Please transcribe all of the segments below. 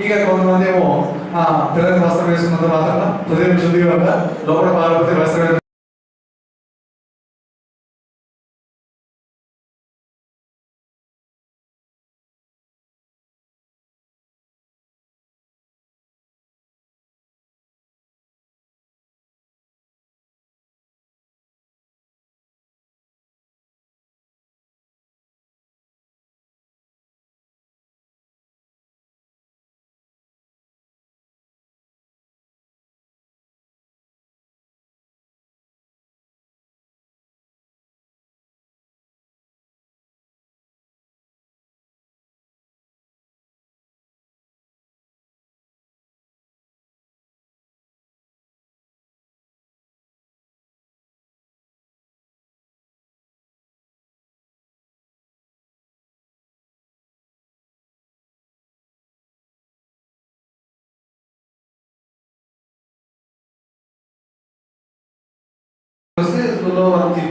ఇక కొంతమంది ఏమో ఆ, తెల్లని వస్త్రం వేసుకున్నంత మాత్రం హృదయం శుద్ధిగా ఉందా లోపల పార్వతి వస్త్రం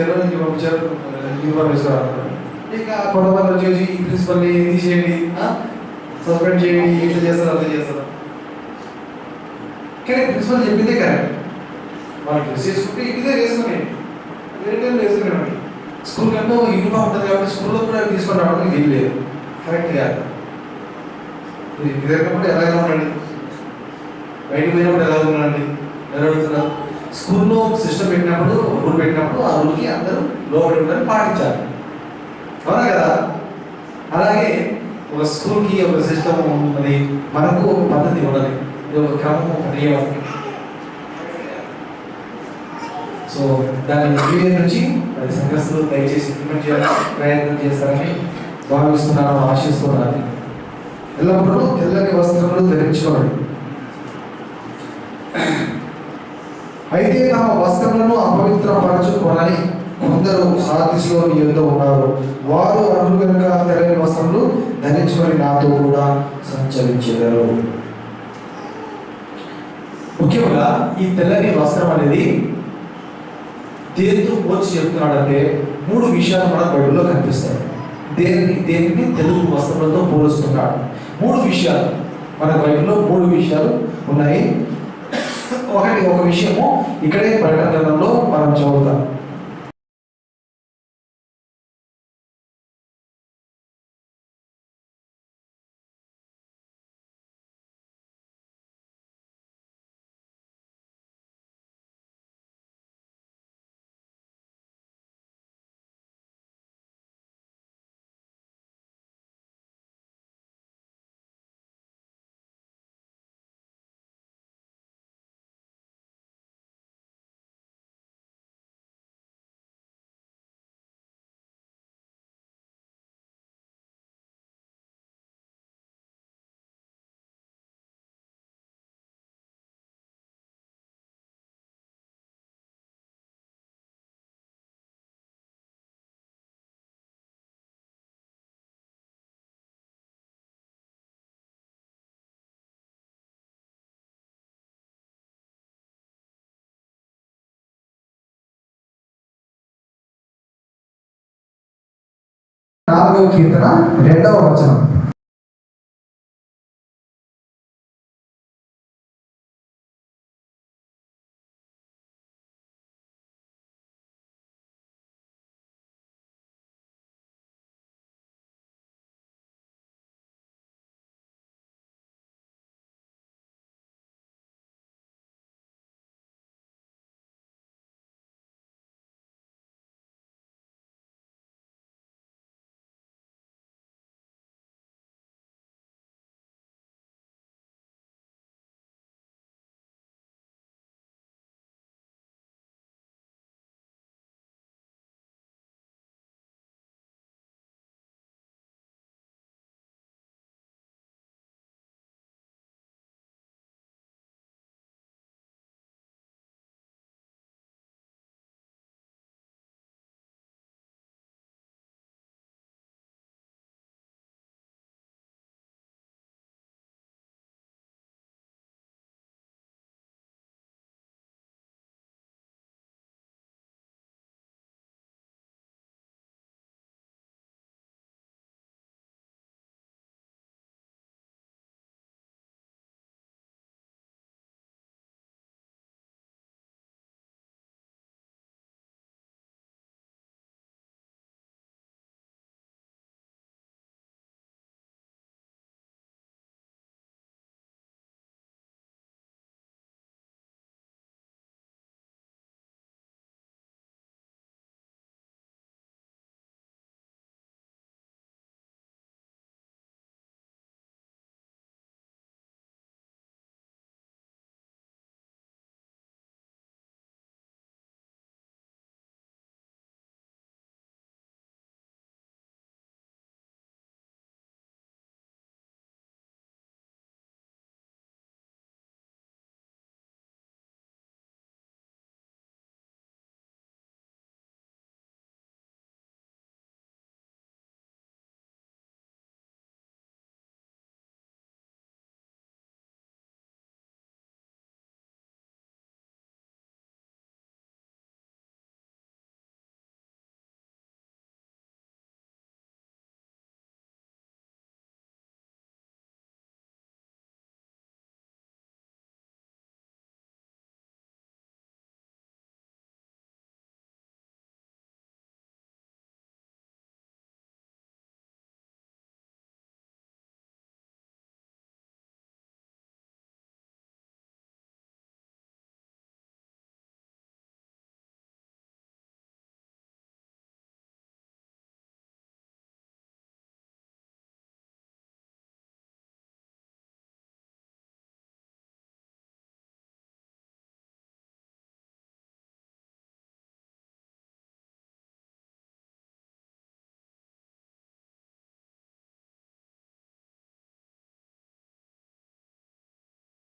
వాళ్ళు తిట్టారు పంపించారు యూనిఫామ్ వేసుకోవాలి ఇక కొంతమంది వచ్చేసి ఈ ప్రిన్సిపల్ని తీసేయండి సస్పెండ్ చేయండి ఇట్లా చేస్తారు అట్లా చేస్తారు. కానీ ప్రిన్సిపల్ చెప్పిందే కరెక్ట్ వాళ్ళు డ్రెస్ చేసుకుంటే ఇదే వేసుకుని. వేరే టైం వేసుకునేవాడి స్కూల్ కంటే యూనిఫామ్ ఉంటుంది కాబట్టి స్కూల్లో కూడా తీసుకొని రావడానికి వీలు లేదు. కరెక్ట్ కాదు ఇది ఇంటి ఎలాగ ఉండండి బయటకు పోయినప్పుడు ఎలా ఉండండి ఎలా అడుగుతున్నారు? స్కూల్లో సిస్టమ్ పెట్టినప్పుడు రూల్ పెట్టినప్పుడు ఆ రూల్కి అందరూ లోబడి ఉండాలని పాటించాలి. అవునా కదా? అలాగే ఒక స్కూల్కి ఒక సిస్టమ్ ఉన్నది మనకు ఒక పద్ధతి ఉన్నది. ఇది ఒక క్రమం ఒక నియమం. సో దాన్ని న్యూ నుంచి అది సంఘస్థులు దయచేసి ఇంప్లిమెంట్ చేయాలని ప్రయత్నం చేస్తారని భావిస్తున్నాను ఆశిస్తున్నాను. ఎల్లప్పుడూ తెల్లని వస్త్రములు ధరించుకోండి. అయితే తమ వస్త్రములను అపవిత్రపరచుకోనని కొందరు సాధిస్లో నీ యుద్ధ ఉన్నారు. వారు అర్హులు కనుక తెల్లని వస్త్రములు ధరించుకొని నాతో కూడా సంచరించారు ముఖ్యంగా ఈ తెల్లని వస్త్రం అనేది దేనితో పోల్చి చెప్తున్నాడంటే మూడు విషయాలు మన బైబిల్లో కనిపిస్తాయి. దేనిని? దేనిని? తెలుగు వస్త్రాలతో పోలుస్తున్నాడు. మూడు విషయాలు. మన బైబిల్లో మూడు విషయాలు ఉన్నాయి. ఒకటి ఒక విషయము ఇక్కడే ప్రకటనలో మనం చదువుతాం నాలుగవ కీర్తన రెండవ వచనం.